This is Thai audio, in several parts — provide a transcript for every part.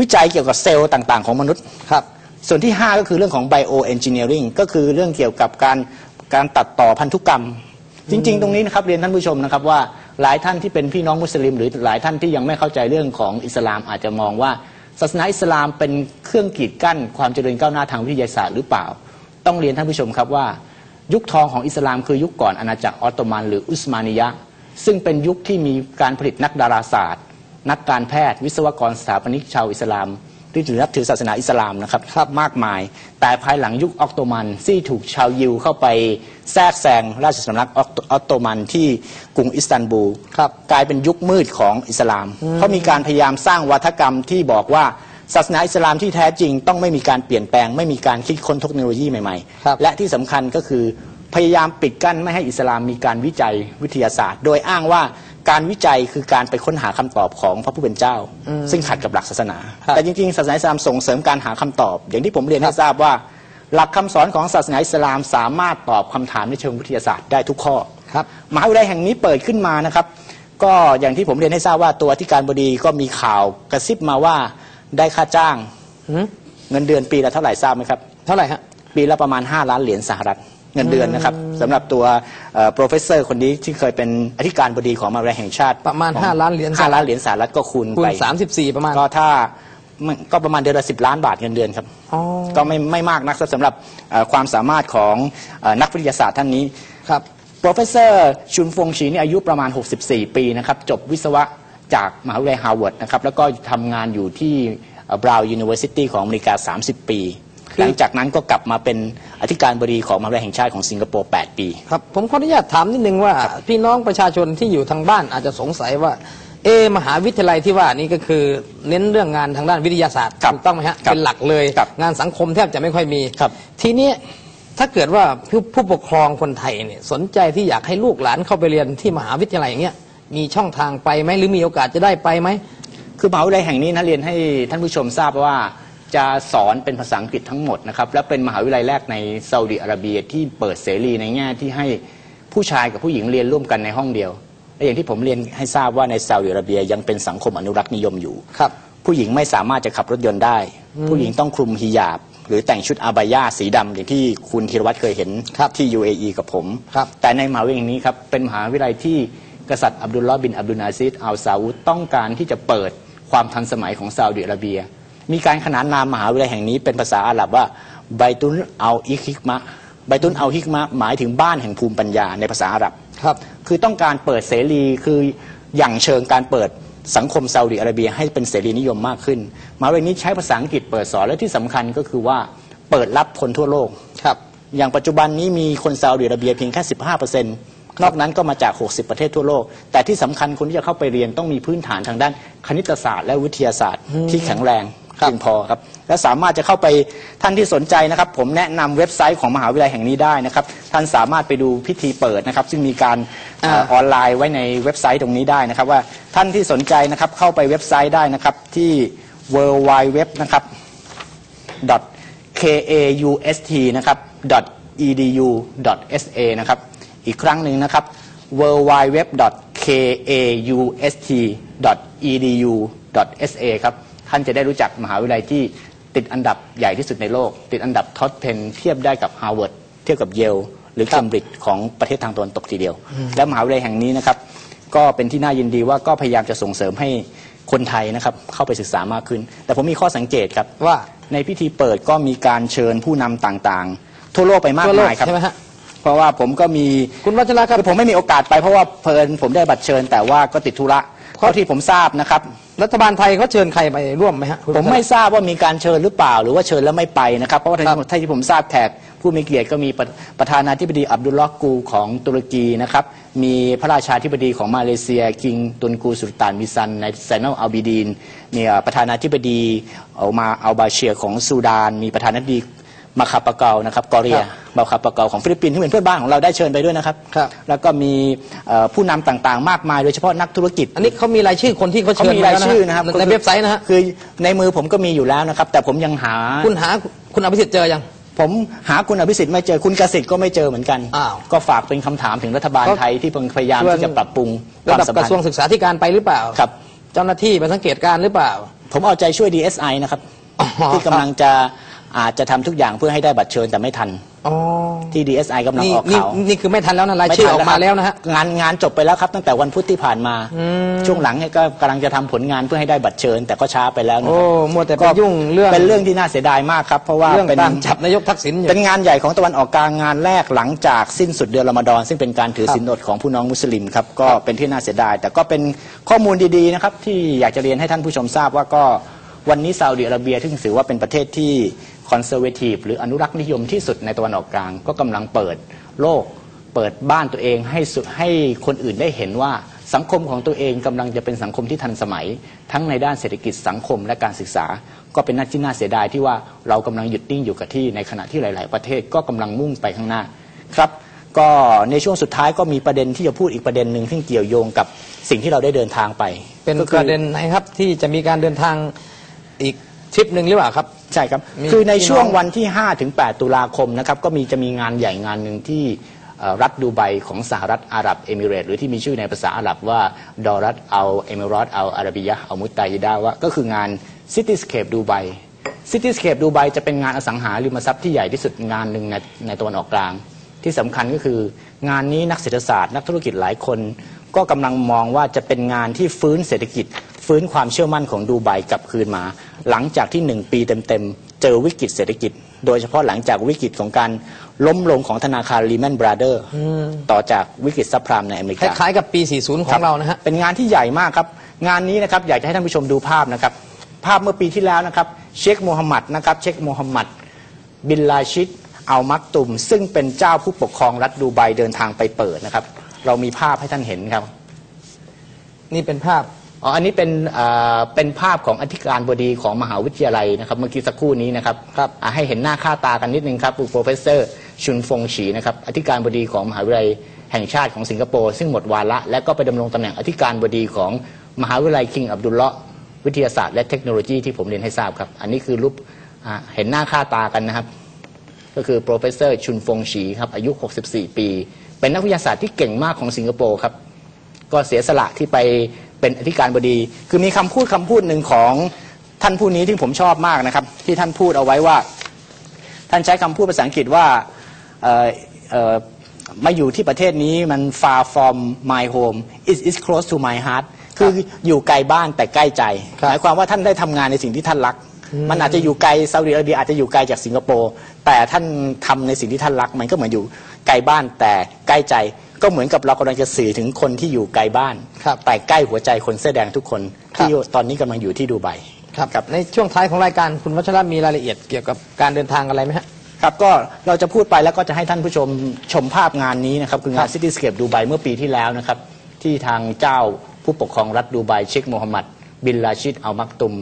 วิจัยเกี่ยวกับเซลล์ต่าง ๆ ของมนุษย์ครับส่วนที่ 5 ก็คือเรื่องของ bioengineering ก็คือเรื่องเกี่ยวกับการการตัดต่อพันธุกรรม จริง ๆ ตรงนี้นะครับเรียนท่านผู้ชมนะครับว่าหลายท่านที่เป็นพี่น้องมุสลิม หรือหลายท่านที่ยังไม่เข้าใจเรื่องของอิสลามอาจจะมองว่าศาสนาอิสลามเป็นเครื่องกีดกั้น ความเจริญก้าวหน้าทางวิทยาศาสตร์หรือเปล่า ต้องเรียนท่านผู้ชมครับว่า ยุคทองของอิสลามคือยุคก่อนอาณาจักรออตโตมัน หรืออุสมานียะห์ซึ่งเป็นยุคที่มีการผลิตนักดาราศาสตร์ นักการแพทย์ วิศวกรสถาปนิกชาวอิสลามที่ถือนับถือศาสนาอิสลามนะครับครับมากมาย แต่ภายหลังยุคออตโตมันที่ถูกชาวยิวเข้าไปแทรกแซงราชสำนักออตโตมันที่กรุงอิสตันบูลครับกลายเป็นยุคมืดของอิสลามเขามีการพยายามสร้างวัฒกรรมที่บอกว่าศาสนาอิสลามที่แท้จริงต้องไม่มีการเปลี่ยนแปลง ไม่มีการคิดค้นเทคโนโลยีใหม่ครับๆและที่สำคัญก็คือพยายามปิดกั้นไม่ให้อิสลามมีการวิจัยวิทยาศาสตร์ โดยอ้างว่า การวิจัยคือการไปค้นหาคำตอบของพระผู้เป็นเจ้า ซึ่งขัดกับหลักศาสนาครับแต่จริงๆศาสนาอิสลามส่งเสริมการหาคำตอบ อย่างที่ผมเรียนให้ทราบว่า หลักคำสอนของศาสนาอิสลามสามารถตอบคำถามในเชิงวิทยาศาสตร์ได้ทุกข้อครับมหาวิทยาลัยแห่งนี้เปิดขึ้นมานะครับ ก็อย่างที่ผมเรียนให้ทราบว่าตัวที่การบดีก็มีข่าวกระซิบมาว่าได้ค่าจ้างหืมเงินเดือนปีละเท่าไหร่ทราบไหมครับเท่าไหร่ฮะปีละประมาณ 5 ล้านเหรียญสหรัฐ เงินเดือนนะครับสำหรับตัวโปรเฟสเซอร์คนนี้ที่เคยเป็นอธิการบดีของมหาวิทยาลัยแห่งชาติประมาณของห้าล้านเหรียญสหรัฐ ห้าล้านเหรียญสหรัฐก็คูณคูไปณสามสิบสี่ประมาณ ก็ถ้ามันก็ประมาณเดือนละสิบล้านบาทเงินเดือนครับ อ๋อ ก็ไม่ไม่มากนักสำหรับเอ่อความสามารถของเอ่อนักวิทยาศาสตร์ท่านนี้ ครับโปรเฟสเซอร์ชุนฟงชีนี่อายุประมาณ 64 ปีนะครับจบวิศวะจากมหาวิทยาลัยฮาร์วาร์ดนะครับแล้วก็ทำงานอยู่ที่บราวน์ยูนิเวอร์ซิตี้ของอเมริกา 30 ปีคือ หลังจากนั้นก็กลับมาเป็นอธิการบดีของมหาวิทยาลัยแห่งชาติของสิงคโปร์ 8 ปี ครับผมขออนุญาตถามนิดนึงว่า พี่น้องประชาชนที่อยู่ทางบ้านอาจจะสงสัยว่า เอะมหาวิทยาลัยที่ว่านี่ก็คือเน้นเรื่องงานทางด้านวิทยาศาสตร์ครับถูกต้องไหมฮะครับเป็นหลักเลยครับงานสังคมแทบจะไม่ค่อยมีครับ ทีนี้ถ้าเกิดว่าผู้ผู้ปกครองคนไทยเนี่ยสนใจที่อยากให้ลูกหลานเข้าไปเรียนที่มหาวิทยาลัยอย่างเงี้ยมีช่องทางไปไหมหรือมีโอกาสจะได้ไปไหม คือมหาวิทยาลัยแห่งนี้นะเรียนให้ท่านผู้ชมทราบว่า จะสอนเป็นภาษาอังกฤษทั้งหมดนะครับและเป็นมหาวิทยาลัยแรกในซาอุดิอาระเบียที่เปิดเสรีในแง่ที่ให้ผู้ชายกับผู้หญิงเรียนร่วมกันในห้องเดียวและอย่างที่ผมเรียนให้ทราบว่าในซาอุดิอาระเบียยังเป็นสังคมอนุรักษ์นิยมอยู่ครับ ผู้หญิงไม่สามารถจะขับรถยนต์ได้ ผู้หญิงต้องคลุมฮิญาบ หรือแต่งชุดอาบายาสีดำอย่างที่คุณธีรวัตรเคยเห็นครับที่ UAE กับผมครับแต่ในมหาวิทยาลัยแห่งนี้ครับเป็นมหาวิทยาลัยที่กษัตริย์อับดุลลอฮ์บินอับดุลอาซิสอัลซาอุดต้องการที่จะเปิดความทันสมัยของซาอุดิอาระเบีย มีการขนานนามมหาวิทยาลัยแห่งนี้เป็นภาษาอาหรับว่าไบตุนอัลอิฮิกมะไบตุนอัลฮิกมะหมายถึงบ้านแห่งภูมิปัญญาในภาษาอาหรับครับ คือต้องการเปิดเสรีคืออย่างเชิงการเปิดสังคมซาอุดิอาระเบียให้เป็นเสรีนิยมมากขึ้นมหาวิทยาลัยนี้ใช้ภาษาอังกฤษเปิดสอนและที่สำคัญก็คือว่าเปิดรับคนทั่วโลกครับอย่างปัจจุบันนี้มีคนซาอุดิอาระเบียเพียงแค่ 15%นอกนั้นก็มาจาก 60 ประเทศทั่วโลก แต่ที่สำคัญคนที่จะเข้าไปเรียนต้องมีพื้นฐานทางด้านคณิตศาสตร์และวิทยาศาสตร์ที่แข็งแรง เพียงพอครับ และสามารถจะเข้าไปท่านที่สนใจนะครับ ผมแนะนำเว็บไซต์ของมหาวิทยาลัยแห่งนี้ได้นะครับ ท่านสามารถไปดูพิธีเปิดนะครับ ซึ่งมีการเอ่ออ่าออนไลน์ไว้ในเว็บไซต์ตรงนี้ได้นะครับ ว่าท่านที่สนใจนะครับเข้าไปเว็บไซต์ได้นะครับที่ w w w นะครับ kaust นะครับ edu sa นะครับ อีกครั้งหนึ่งนะครับ w w w kaust edu sa ครับ ท่านจะได้รู้จักมหาวิทยาลัยที่ติดอันดับใหญ่ที่สุดในโลก ติดอันดับท็อป 10 เทียบได้กับ Harvard เทียบกับเยลหรือเคมบริดจ์ของประเทศทางตะวันตกทีเดียว และมหาวิทยาลัยแห่งนี้นะครับ ก็เป็นที่น่ายินดีว่าก็พยายามจะส่งเสริมให้คนไทยนะครับเข้าไปศึกษามากขึ้น แต่ผมมีข้อสังเกตครับว่าในพิธีเปิดก็มีการเชิญผู้นำต่างๆ ทั่วโลกไปมากทั่วโลกมายครับใช่ไหมฮะเพราะว่าผมก็มีคุณวัชระครับคือผมไม่มีโอกาสไปเพราะว่าเพลินผมได้บัตรเชิญ แต่ว่าก็ติดธุระ เท่าที่ผมทราบนะครับ รัฐบาลไทยเขาเชิญใครไปร่วมไหมฮะคุณผมไม่ทราบว่ามีการเชิญหรือเปล่า หรือว่าเชิญแล้วไม่ไปนะครับ เพราะว่าครับที่ที่ผมทราบแขกผู้มีเกียรติก็มีประประธานาธิบดีอับดุลลอฮ์กูของตุรกีนะครับ มีพระราชาธิบดีของมาเลเซียคิงตุนกูสุลต่านมิซันในไซนอลอัลบิดีนมีเอ่อประธานาธิบดีเอามาอัลบาเชียของซูดาน มีประธานาธิบดี มาคาปะเกานะครับกอเรียมาคาปะเกาของฟิลิปปินส์ที่เป็นเพื่อนบ้านของเราได้เชิญไปด้วยนะครับ ครับแล้วก็มีเอ่อผู้นำต่างๆ มากมายโดยเฉพาะนักธุรกิจ อันนี้เขามีรายชื่อคนที่เขาเขาเชิญมีไว้รายแล้วชื่อนะครับในเว็บไซต์นะฮะคือในมือผมก็มีอยู่แล้วนะครับ แต่ผมยังหา คุณหาคุณอภิสิทธิ์เจอยัง ผมหาคุณอภิสิทธิ์ไม่เจอคุณกสิทธิ์ก็ไม่เจอเหมือนกัน อ้าว ก็ฝากเป็นคำถามถึงรัฐบาลก็ไทยที่พยายามส่วนที่จะปรับปรุงคระวามดับสัมกพัระนทรวงธ์ศึกษาธิการไปหรือเปล่า ครับ เจ้าหน้าที่มาสังเกตการณ์หรือเปล่า ผมเอาใจช่วย DSI นะครับ อ๋อที่กำลังจะ อาจจะทำทุกอย่างเพื่อให้ได้บัตรเชิญแต่ไม่ทัน อ๋อที่ DSI กำลังนี่ออกนี่ข่าวนี่คือไม่ทันแล้วนะรายชื่อออกมาแล้วนะฮะ งานงานจบไปแล้วครับตั้งแต่วันพุธที่ผ่านมา ช่วงหลังเนี่ยก็กำลังจะทำผลงานเพื่อให้ได้บัตรเชิญ แต่ก็ช้าไปแล้วนะโอ้ ครับมัวแต่ไปยุ่งเรื่องเป็นเรื่องที่น่าเสียดายมากครับเพราะว่าเรื่องเป็น ตามจับนายกทักษิณอยู่ เป็นงานใหญ่ของตะวันออกกลางงานแรกหลังจากสิ้นสุดเดือนรอมฎอนซึ่งเป็นการถือครับศีลอดของผู้น้องมุสลิมครับก็เป็นที่น่าเสียดาย แต่ก็เป็นข้อมูลดีๆนะครับที่อยากจะเรียนให้ท่านผู้ชมทราบว่าก็วันนี้ซาอุดิอาระเบียที่ถือว่าเป็นประเทศที่ คอนเซอร์เวทีฟหรืออนุรักษ์นิยมที่สุดในตะวันออกกลาง ก็กำลังเปิดโลก เปิดบ้านตัวเองให้สุให้คนอื่นได้เห็นว่าสังคมของตัวเองกำลังจะเป็นสังคมที่ทันสมัย ทั้งในด้านเศรษฐกิจสังคมและการศึกษา ก็เป็นน่าที่น่าเสียดายที่ว่าเรากำลังหยุดนิ่งอยู่กับที่ในขณะที่หลาย ๆ ประเทศก็กำลังมุ่งไปข้างหน้าครับก็ในช่วงสุดท้ายก็มีประเด็นที่จะพูดอีกประเด็นหนึ่งที่เกี่ยวโยงกับสิ่งที่เราได้เดินทางไป เป็นประเด็นไหนครับที่จะมีการเดินทางอีกทริปหนึ่งหรือเปล่าครับ ใช่ครับ มีคือในพี่น้องช่วงวันที่ 5 ถึง 8 ตุลาคมนะครับก็มีจะมีงานใหญ่งานหนึ่งที่เอ่อรัฐดูไบของสหรัฐอาหรับเอมิเรตส์หรือที่มีชื่อในภาษาอาหรับว่าดอรัตอัลเอมิรัตอัลอาราบิยะอัลมุตตายิดาว่าก็คืองาน Cityscape ดูไบ Cityscape ดูไบจะเป็นงานอสังหาริมทรัพย์ที่ใหญ่ที่สุดงานหนึ่งในในตะวันออกกลาง ที่สำคัญก็คืองานนี้นักเศรษฐศาสตร์นักธุรกิจหลายคน ก็กำลังมองว่าจะเป็นงานที่ฟื้นเศรษฐกิจ ฟื้นความเชื่อมั่นของดูไบกลับคืนมา หลังจากที่หนึ่งปีเต็มๆ เจอวิกฤตเศรษฐกิจ โดยเฉพาะหลังจากวิกฤตของการล้มลงของธนาคาร Lehman Brothers ต่อจากวิกฤตซับพรามในอเมริคกาล้ายๆกับปี 40 ของเรานะฮะเป็นงานที่ใหญ่มากครับ งานนี้นะครับอยากจะให้ท่านผู้ชมดูภาพนะครับ ภาพเมื่อปีที่แล้วนะครับเชคโมฮัมหมัดนะครับเชคโมฮัมหมัดบินลาชิดอัลมักตุม ซึ่งเป็นเจ้าผู้ปกครองรัฐดูไบเดินทางไปเปิดนะครับ เรามีภาพให้ท่านเห็นครับ นี่เป็นภาพ อ๋ออันนี้เป็นเอ่อเป็นภาพของอธิการบดีของมหาวิทยาลัยนะครับเมื่อกี้สักครู่นี้นะครับครับอะให้เห็นหน้าค่าตากันนิดนึงครับโปรเฟสเซอร์ชุนฟงฉีนะครับอธิการบดีของมหาวิทยาลัยแห่งชาติของสิงคโปร์ซึ่งหมดวาระและก็ไปดำรงตำแหน่งอธิการบดีของมหาวิทยาลัยคิงอับดุลเลาะห์วิทยาศาสตร์และเทคโนโลยีที่ผมเรียนให้ทราบครับ อันนี้คือรูปอะเห็นหน้าค่าตากันนะครับ ก็คือโปรเฟสเซอร์ชุนฟงฉีครับอายุ 64 ปี เป็นนักวิทยาศาสตร์ที่เก่งมากของสิงคโปร์ครับก็เสียสละที่ไป เป็นอธิการบดี คือมีคำพูดคำพูดหนึ่งของท่านผู้นี้ที่ผมชอบมากนะครับ ที่ท่านพูดเอาไว้ว่า ท่านใช้คำพูดภาษาอังกฤษว่าเอ่อเอ่อมาอยู่ที่ประเทศนี้มัน far from my home it is close to my heart คืออยู่ไกลบ้านแต่ใกล้ใจครับหมายความว่าท่านได้ทำงานในสิ่งที่ท่านรัก มันอาจจะอยู่ไกลซาอุดิอาระเบียอาจจะอยู่ไกลจากสิงคโปร์แต่ท่านทำในสิ่งที่ท่านรัก มันก็เหมือนอยู่ไกลบ้านแต่ใกล้ใจ ก็เหมือนกับเรากำลังจะสื่อถึงคนที่อยู่ไกลบ้านครับแต่ใกล้หัวใจคนเสื้อแดงทุกคนครับที่ตอนนี้กำลังอยู่ที่ดูไบครับในช่วงท้ายของรายการคุณวัชระมีรายละเอียดเกี่ยวกับการเดินทางอะไรไหมฮะครับก็เราจะพูดไปแล้วก็จะให้ท่านผู้ชมชมภาพงานนี้นะครับคืองาน Cityscape ดูไบเมื่อปีที่แล้วนะครับ ที่ทางเจ้าผู้ปกครองรัฐดูไบเชคโมฮัมหมัด บินลาชิดอัลมักตุม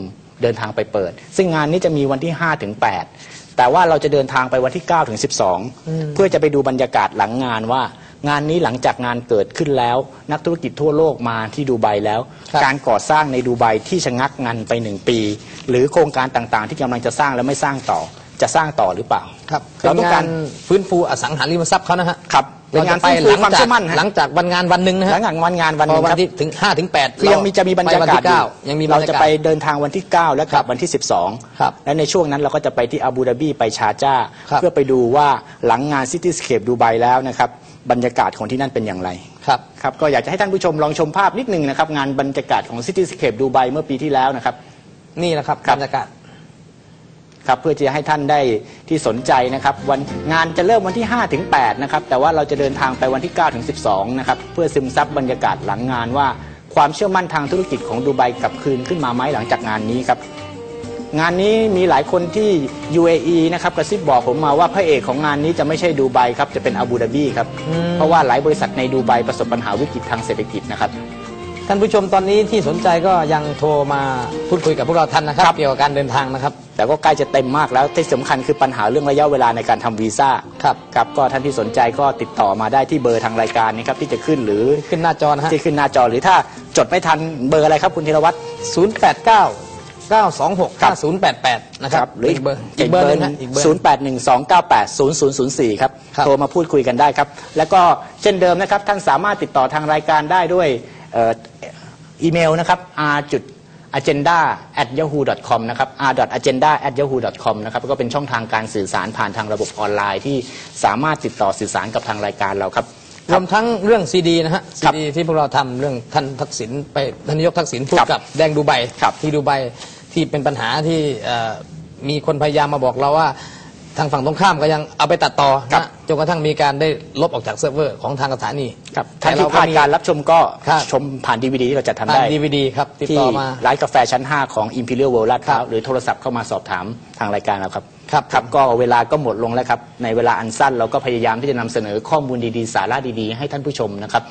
เดินทางไปเปิด ซึ่งงานนี้จะมีวันที่5ถึง8แต่ว่าเราจะเดินทางไปวันที่9ถึง12 เพื่อจะไปดูบรรยากาศหลังงานว่า งานนี้หลังจากงานเกิดขึ้นแล้ว นักธุรกิจทั่วโลกมาที่ดูไบแล้ว ครับ การก่อสร้างในดูไบที่ชะงักงันไปหนึ่งปี หรือโครงการต่างๆ ที่กำลังจะสร้างและไม่สร้างต่อ จะสร้างต่อหรือเปล่า ครับเราเป็นต้องงาการนฟื้นฟูอสังหาริมทรัพย์เขานะฮะครับเป็นงานไปฟื้นฟูความจาเชื่กอมั่นฮะ หลังจากวันงานวันหนึ่งนะหลัฮะงจากวันงานวันหพนึองวันครับ ที่ถึงห้าถึงแปดคือยังมีจะมีบรรยากาศไปวันที่เก้าอยู่ยังมีบรเรารยากาศจะไปเดินทางวันที่ 9 และกลับวันที่ครับ12และในช่วงนั้นเราก็จะไปที่อาบูดาบีไปชาร์จา ครับเพื่อไปดูว่าหลังงาน Cityscape ดูไบแล้วนะครับ บรรยากาศของที่นั่นเป็นอย่างไรครับครับก็อยากจะให้ท่านผู้ชมลองชมภาพนิดนึงนะครับ งานบรรยากาศของ Cityscape ดูไบเมื่อปีที่แล้วนะครับ นี่นะครับครับบรรยากาศครับเพื่อจะให้ท่านได้ที่สนใจนะครับวันงานจะเริ่มวันที่5ถึง8นะครับแต่ว่าเราจะเดินทางไปวันที่9ถึง12นะครับเพื่อซึมซับบรรยากาศหลังงานว่า ความเชื่อมั่นทางธุรกิจของดูไบกลับคืนขึ้นมาไหมหลังจากงานนี้ครับ งานนี้มีหลายคนที่ UAE นะครับกระซิบบอกผมมาว่าพระเอกของงานนี้จะไม่ใช่ดูไบครับจะเป็นอาบูดาบีครับอืมเพราะว่าหลายบริษัทในดูไบประสบปัญหาวิกฤตทางเศรษฐกิจนะครับท่านผู้ชมตอนนี้ที่สนใจก็ยังโทรมาพูดคุยกับพวกเราทันนะครับ เกี่ยวกับการเดินทางนะครับ แต่ก็ใกล้จะเต็มมากแล้วที่สำคัญคือปัญหาเรื่องระยะเวลาในการทำวีซ่าครับครับก็ท่านที่สนใจก็ติดต่อมาได้ที่เบอร์ทางรายการนี้ครับที่จะขึ้นหรือขึ้นหน้าจอนะฮะที่ขึ้นหน้าจอหรือถ้าจดไม่ทันเบอร์อะไรครับคุณธีรวัตร089 926 5088 นะครับหรืออีกเบอร์อีกเบอร์หนึงฮะอีกเบอร์ ศูนย์แปดหนึ่งสองเก้าแปดศูนย์ศูนย์ศูนย์สี่ครับ ครับ โทรมาพูดคุยกันได้ครับ แล้วก็เช่นเดิมนะครับ ท่านสามารถติดต่อทางรายการได้ด้วยเอ่ออีเมลนะครับ r จุด agenda at yahoo com นะครับ r agenda at yahoo com นะครับก็เป็นช่องทางการสื่อสารผ่านทางระบบออนไลน์ที่สามารถติดต่อสื่อสารกับทางรายการเราครับ รวมทั้งเรื่องซีดีนะฮะคซีรับดีที่พวกเราทำเรื่องท่านทักษิณไปท่านนายกทักษิณพูดครับกับแดงดูไบครับที่ดูไบที่เป็นปัญหาที่เอ่อมีคนพยายามมาบอกเราว่า ทางฝั่งตรงข้ามก็ยังเอาไปตัดต่อครับ นะจนกระทั่งมีการได้ลบออกจากเซิร์ฟเวอร์ของทางสถานีครับแต่ท่านที่พลาดมีการรับชมก็ครับ ชมผ่านดีวดีที่เราจัดทำผ่านได้ ดีวดีครับ ติดที่ต่อมา ร้านกาแฟชั้น 5 ของ Imperial World ลาดพร้าวครับหรือโทรศัพท์เข้ามาสอบถามทางรายการเราครับครับครับก็เวลาก็หมดลงแล้วครับ ในเวลาอันสั้นเราก็พยายามที่จะนำเสนอข้อมูลดี ๆ สาระดี ๆ ให้ท่านผู้ชมนะครับ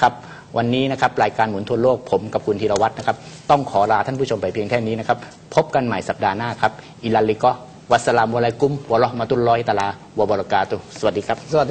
ครับวันนี้นะครับรายการหมุนทั่วโลกผมกับคุณธีรวัตรนะครับ ต้องขอลาท่านผู้ชมไปเพียงแค่นี้นะครับ พบกันใหม่สัปดาห์หน้าครับอิลันลิกอ วัสสลามุอะลัยกุมวะเราะห์มะตุลลอฮิตะอาลาวะบะเราะกาตุฮ์สวัสดีครับสวัสดี